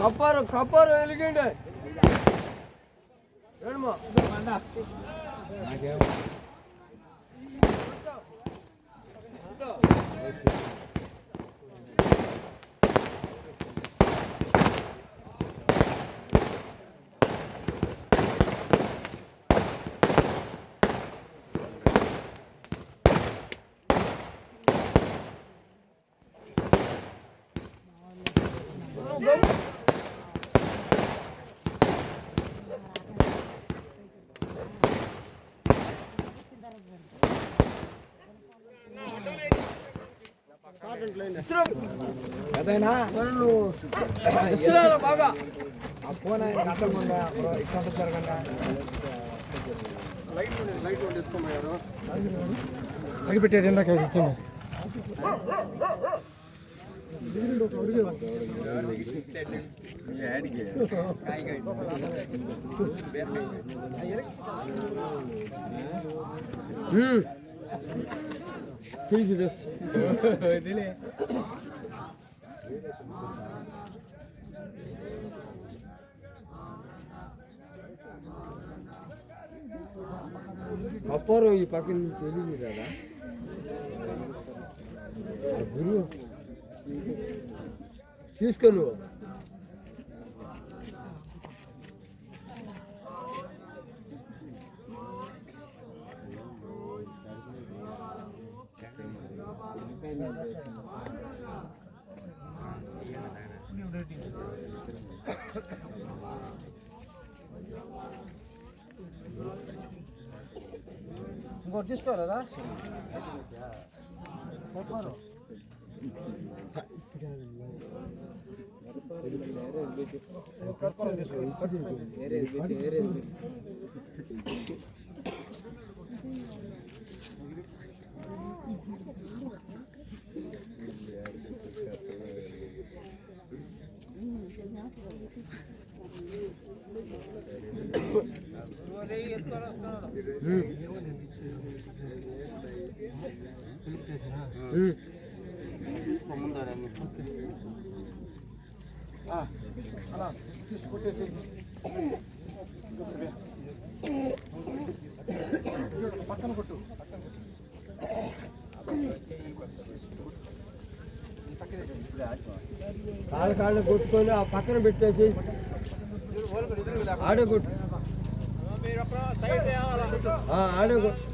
కప్పారు కప్పారు వెలిగిండి నాకేమో. అదైనా బాగా ఆ ఫోన్ ఆయన కట్టకుండా ఇట్లా జరగండి లైట్ లైట్ ఎత్తుకోమయ్యారు అడిగిపెట్టేది ఇందాక ఇచ్చింది Hmm. కప్పారు ఈ పక్కన తెలియదు కదా. గురువు. తీసుకో నువ్వు ఇంకోటి తీసుకోరాదా చెప్పారు కర్పూరం తీసుకో పక్కన కొట్టు పక్కన. కాళ్ళు కాళ్ళు కొట్టుకొని ఆ పక్కన పెట్టేసి ఆడే కొట్టు ఆడే కొట్టు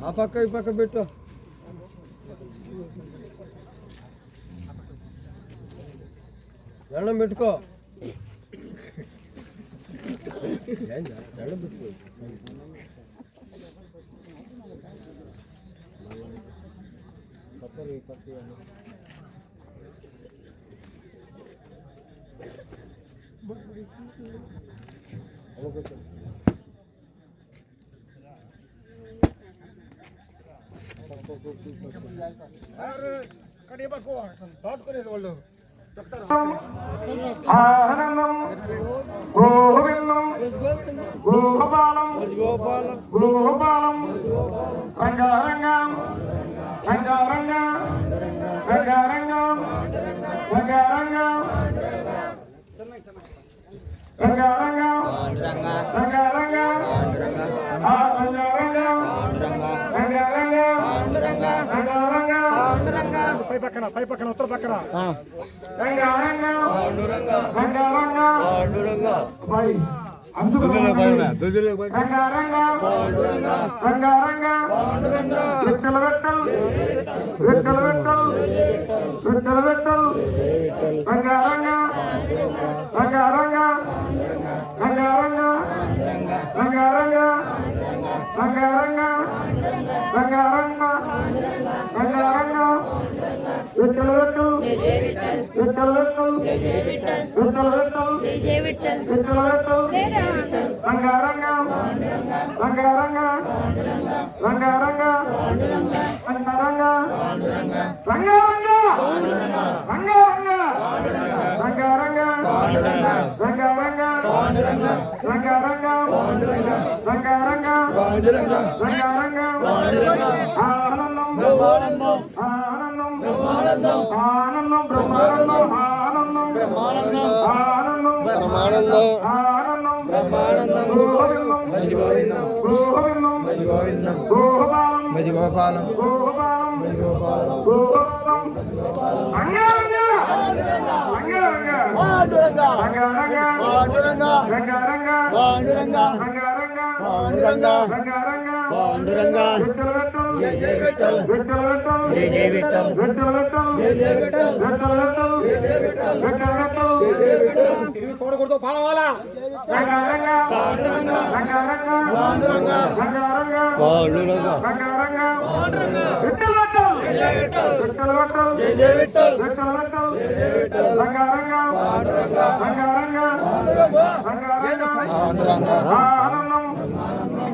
apa kau ipa ke jalan dalam beto Thank you. దాటుకునేది వాళ్ళు ఆనందం గోవిందం గోపాలం గోపాలం రంగారంగం రంగారంగం రంగారంగం రంగారంగం రంగారంగం రంగారంగం పై పక్కన. పై పక్కన ఉత్తర పక్కన రంగారంగం రంగారంగం రంగారంగా రంగారంగా రంగారంగా రంగారంగా రంగారంగా రంగారంగా విత్తలవెట్టు విత్తలవెట్టు విత్తలవెట్టు విత్తలవెట్టు రంగారంగా రంగారంగా రంగారంగా రంగారంగా రంగారంగా రంగారంగం రంగారంగం ఆనందం ఆనందం ఆనందం ఆనందం బ్రహ్మానందం ఆనందం బ్రహ్మానందం ఆనందం పరమానందం ఆనందం బ్రహ్మానందం గోవిందం భజ గోవిందం గోవిందం భజ గోవిందం గోపాలం భజ గోపాలం గోపాలం భజ గోపాలం గోపాలం అంగరంగ అంగరంగ பாண்டுரங்கா. ஜெய ஜெய விட்டல் ஜெய ஜெய விட்டல் ஜெய ஜெய விட்டல் ஜெய ஜெய விட்டல் ತಿರುಗಿ ಸೋಡ ಕೊಡ್ತೋ ಪಾಳವಾಲ ಪಾಂಡುರಂಗ ಪಾಂಡುರಂಗ ಪಾಂಡುರಂಗ ಪಾಂಡುರಂಗ రంగారంగ రంగారంగ పాండురంగ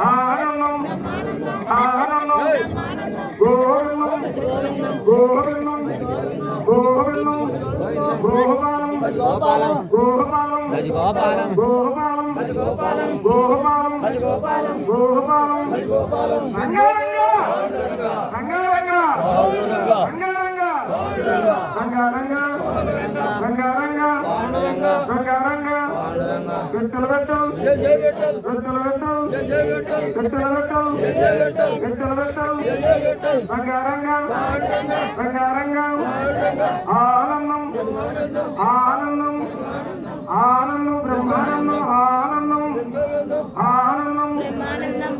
ఆనందం ఆనందం. ఆనందం గోవిందం గోవిందం గోవిందం. గోపాలం గోపాలం గోపాలం భజ గోపాలం గోపాలం గోపాలం గోపాలం గోపాలం గోపాలం గోపాలం రంగారంగ. రంగారంగా. రంగారంగా. రంగారంగా. ఎత్తులు పెట్టు ఎత్తులు పెట్టు ఎత్తులు పెట్టు ఎత్తులు పెట్టు రంగారంగా. రంగారంగా ఆనందం. ఆనందం. ఆనందం. బ్రహ్మానందం.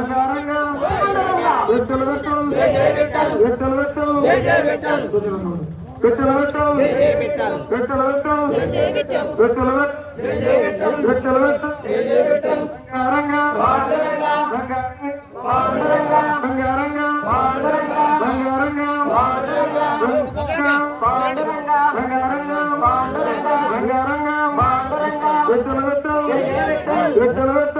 రంగా రంగా ఎత్తులు పెట్టాలి ఎత్తులు పెట్టాలి పెట్టెలు పెట్టాలి పెట్టెలు పెట్టాలి పెట్టెలు పెట్టెలు పెట్టాలి రంగా రంగా రంగా ఎత్తులు పెట్టాలి ఎత్తులు పెట్టాలి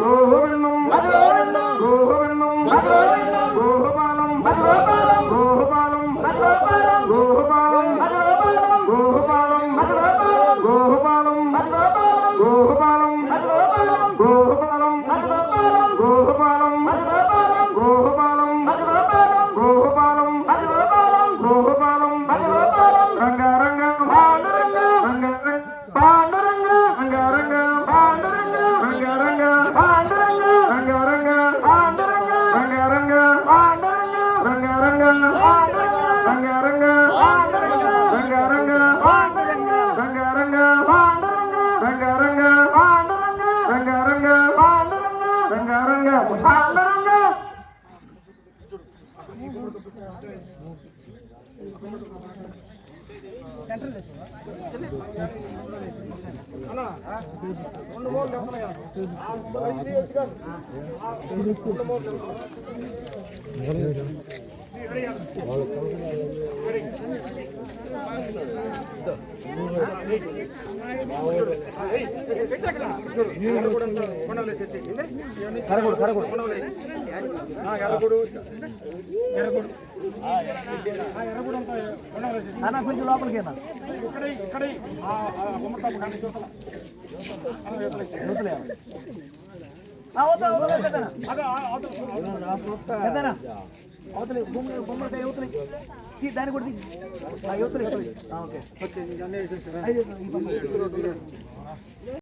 মোহন కరగూడు కరగుడు ఎర్రగుడు ఎర్రగుడు అన్న కొంచెం లోపలికి అన్న ఇక్కడ ఇక్కడ అవతలి బొమ్మలకాయ దాన్ని కూడా ఓకే.